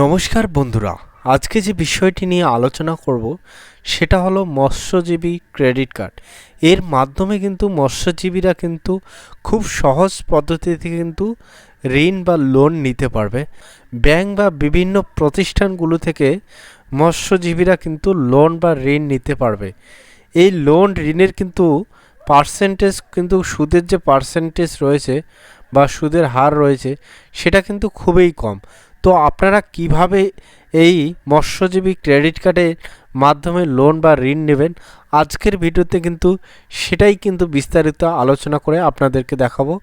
নমস্কার বন্ধুরা, আজকে যে বিষয়টি নিয়ে আলোচনা করব সেটা হলো মৎস্যজীবী ক্রেডিট কার্ড। এর মাধ্যমে কিন্তু মৎস্যজীবীরা কিন্তু খুব সহজ পদ্ধতিতে কিন্তু ঋণ বা লোন নিতে পারবে। ব্যাংক বা বিভিন্ন প্রতিষ্ঠানগুলো থেকে মৎস্যজীবীরা কিন্তু লোন বা ঋণ নিতে পারবে। এই লোন ঋণের কিন্তু পার্সেন্টেজ কিন্তু সুদের যে পার্সেন্টেজ রয়েছে বা সুদের হার রয়েছে সেটা কিন্তু খুবই কম। তো আপনারা কীভাবে এই মৎস্যজীবী ক্রেডিট কার্ডের মাধ্যমে লোন বা ঋণ নেবেন? আজকের ভিডিওতে কিন্তু সেটাই কিন্তু বিস্তারিত আলোচনা করে আপনাদেরকে দেখাবো।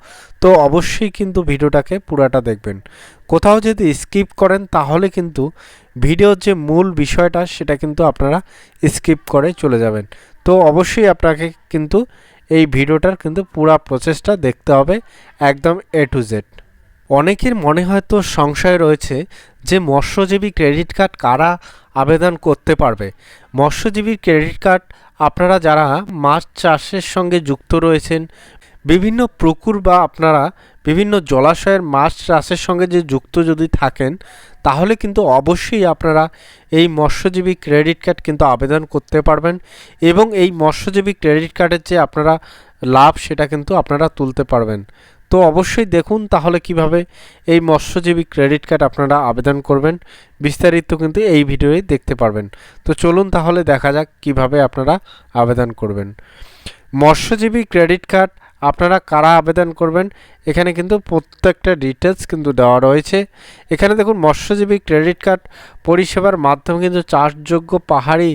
তো অবশ্যই কিন্তু ভিডিওটাকে পুরাটা দেখবেন। কোথাও যদি স্কিপ করেন, তাহলে কিন্তু ভিডিওর যে মূল বিষয়টা, সেটা কিন্তু আপনারা স্কিপ করে চলে যাবেন। তো অবশ্যই আপনাকে কিন্তু এই ভিডিওটার কিন্তু পুরা প্রসেসটা দেখতে হবে, একদম এ টু জেড অনেকের মনে হয়তো সংশয় রয়েছে যে মৎস্যজীবী ক্রেডিট কার্ড কারা আবেদন করতে পারবে? মৎস্যজীবী ক্রেডিট কার্ড আপনারা যারা মাছ চাষের সঙ্গে যুক্ত রয়েছেন, বিভিন্ন পুকুর বা আপনারা বিভিন্ন জলাশয়ের মাছ চাষের সঙ্গে যে যুক্ত যদি থাকেন, তাহলে কিন্তু অবশ্যই আপনারা এই মৎস্যজীবী ক্রেডিট কার্ড কিন্তু আবেদন করতে পারবেন এবং এই মৎস্যজীবী ক্রেডিট কার্ডের যে আপনারা লাভ, সেটা কিন্তু আপনারা তুলতে পারবেন। তো অবশ্যই দেখুন তাহলে কীভাবে এই মৎস্যজীবী ক্রেডিট কার্ড আপনারা আবেদন করবেন। বিস্তারিত কিন্তু এই ভিডিওয়ে দেখতে পারবেন। তো চলুন তাহলে দেখা যাক কীভাবে আপনারা আবেদন করবেন। মৎস্যজীবী ক্রেডিট কার্ড আপনারা কারা আবেদন করবেন? এখানে কিন্তু প্রত্যেকটা ডিটেলস কিন্তু দেওয়া রয়েছে। এখানে দেখুন মৎস্যজীবী ক্রেডিট কার্ড পরিষেবার মাধ্যমে কিন্তু চাষযোগ্য পাহাড়ি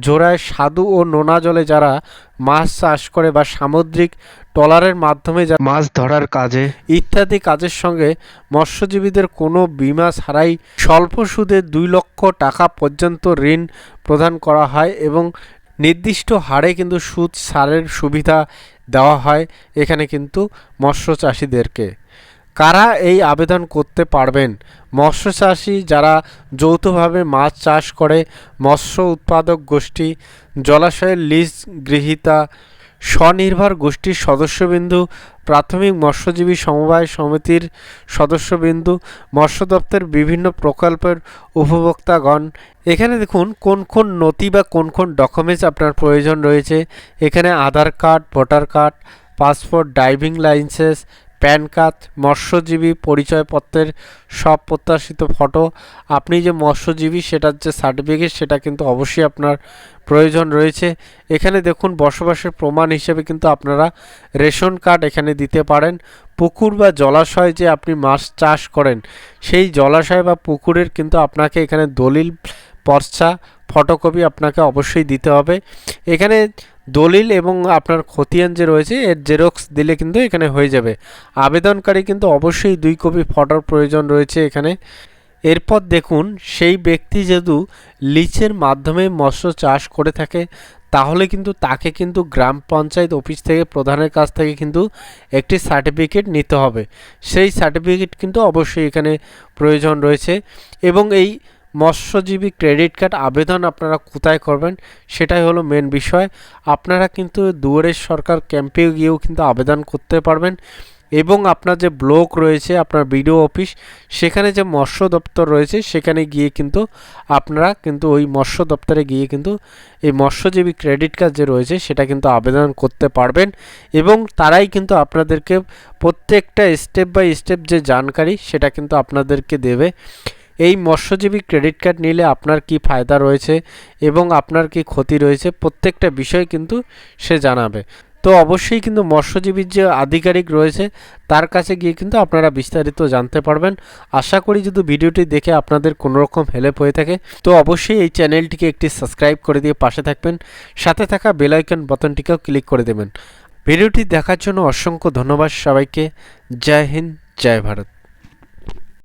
জোড়ায় স্বাদু ও নোনা জলে যারা মাছ চাষ করে বা সামুদ্রিক ট্রলারের মাধ্যমে যা মাছ ধরার কাজে ইত্যাদি কাজের সঙ্গে মৎস্যজীবীদের কোনো বিমা ছাড়াই স্বল্প সুদে দুই লক্ষ টাকা পর্যন্ত ঋণ প্রদান করা হয় এবং নির্দিষ্ট হারে কিন্তু সুদ ছাড়ের সুবিধা দেওয়া হয়। এখানে কিন্তু মৎস্য চাষিদেরকে কারা এই আবেদন করতে পারবেন? মৎস্য চাষি যারা যৌথভাবে মাছ চাষ করে, মৎস্য উৎপাদক গোষ্ঠী, জলাশয়ের লিজ গৃহীতা, স্বনির্ভর গোষ্ঠীর সদস্যবিন্দু, প্রাথমিক মৎস্যজীবী সমবায় সমিতির সদস্যবিন্দু, মৎস্য দপ্তর বিভিন্ন প্রকল্পের উপভোক্তাগণ। এখানে দেখুন কোন কোন নথি বা কোন কোন ডকুমেন্টস আপনার প্রয়োজন রয়েছে। এখানে Aadhaar card, voter card, passport, driving licence PAN card, মৎস্যজীবী পরিচয়পত্রের সব প্রত্যাশিত ফটো। আপনি যে মৎস্যজীবী, সেটার যে সার্টিফিকেট সেটা কিন্তু অবশ্যই আপনার প্রয়োজন রয়েছে। এখানে দেখুন, বসবাসের প্রমাণ হিসেবে কিন্তু আপনারা রেশন কার্ড এখানে দিতে পারেন। পুকুর বা জলাশয় যে আপনি মাছ চাষ করেন, সেই জলাশয় বা পুকুরের কিন্তু আপনাকে এখানে দলিল, পর্চা, ফটোকপি আপনাকে অবশ্যই দিতে হবে। এখানে দলিল এবং আপনার খতিয়ান যে রয়েছে, এর জেরক্স দিলে কিন্তু এখানে হয়ে যাবে। আবেদনকারী কিন্তু অবশ্যই দুই কপি ফটোর প্রয়োজন রয়েছে এখানে। এরপর দেখুন, সেই ব্যক্তি যেহেতু লিচের মাধ্যমে মৎস্য চাষ করে থাকে, তাহলে কিন্তু তাকে কিন্তু গ্রাম পঞ্চায়েত অফিস থেকে, প্রধানের কাছ থেকে কিন্তু একটি সার্টিফিকেট নিতে হবে। সেই সার্টিফিকেট কিন্তু অবশ্যই এখানে প্রয়োজন রয়েছে এবং এই মৎস্যজীবী ক্রেডিট কার্ড আবেদন আপনারা কোথায় করবেন সেটাই হলো মেন বিষয়। আপনারা কিন্তু দুয়ারের সরকার ক্যাম্পে গিয়েও কিন্তু আবেদন করতে পারবেন এবং আপনার যে ব্লক রয়েছে, আপনার বিডিও অফিস, সেখানে যে মৎস্য দপ্তর রয়েছে, সেখানে গিয়ে কিন্তু আপনারা কিন্তু ওই মৎস্য দপ্তরে গিয়ে কিন্তু এই মৎস্যজীবী ক্রেডিট কার্ড যে রয়েছে, সেটা কিন্তু আবেদন করতে পারবেন এবং তারাই কিন্তু আপনাদেরকে প্রত্যেকটা স্টেপ বাই স্টেপ যে জানকারি, সেটা কিন্তু আপনাদেরকে দেবে। এই মৎস্যজীবী ক্রেডিট কার্ড নিলে আপনার কি ফায়দা রয়েছে এবং আপনার কি ক্ষতি রয়েছে প্রত্যেকটা বিষয় কিন্তু সে জানাবে। তো অবশ্যই কিন্তু মৎস্যজীবীর যে আধিকারিক রয়েছে, তার কাছে গিয়ে কিন্তু আপনারা বিস্তারিত জানতে পারবেন। আশা করি যদি ভিডিওটি দেখে আপনাদের কোনো রকম হেল্প হয়ে থাকে, তো অবশ্যই এই চ্যানেলটিকে একটি সাবস্ক্রাইব করে দিয়ে পাশে থাকবেন। সাথে থাকা বেলাইকন বাটনটিকেও ক্লিক করে দেবেন। ভিডিওটি দেখার জন্য অসংখ্য ধন্যবাদ সবাইকে। জয় হিন্দ, জয় ভারত।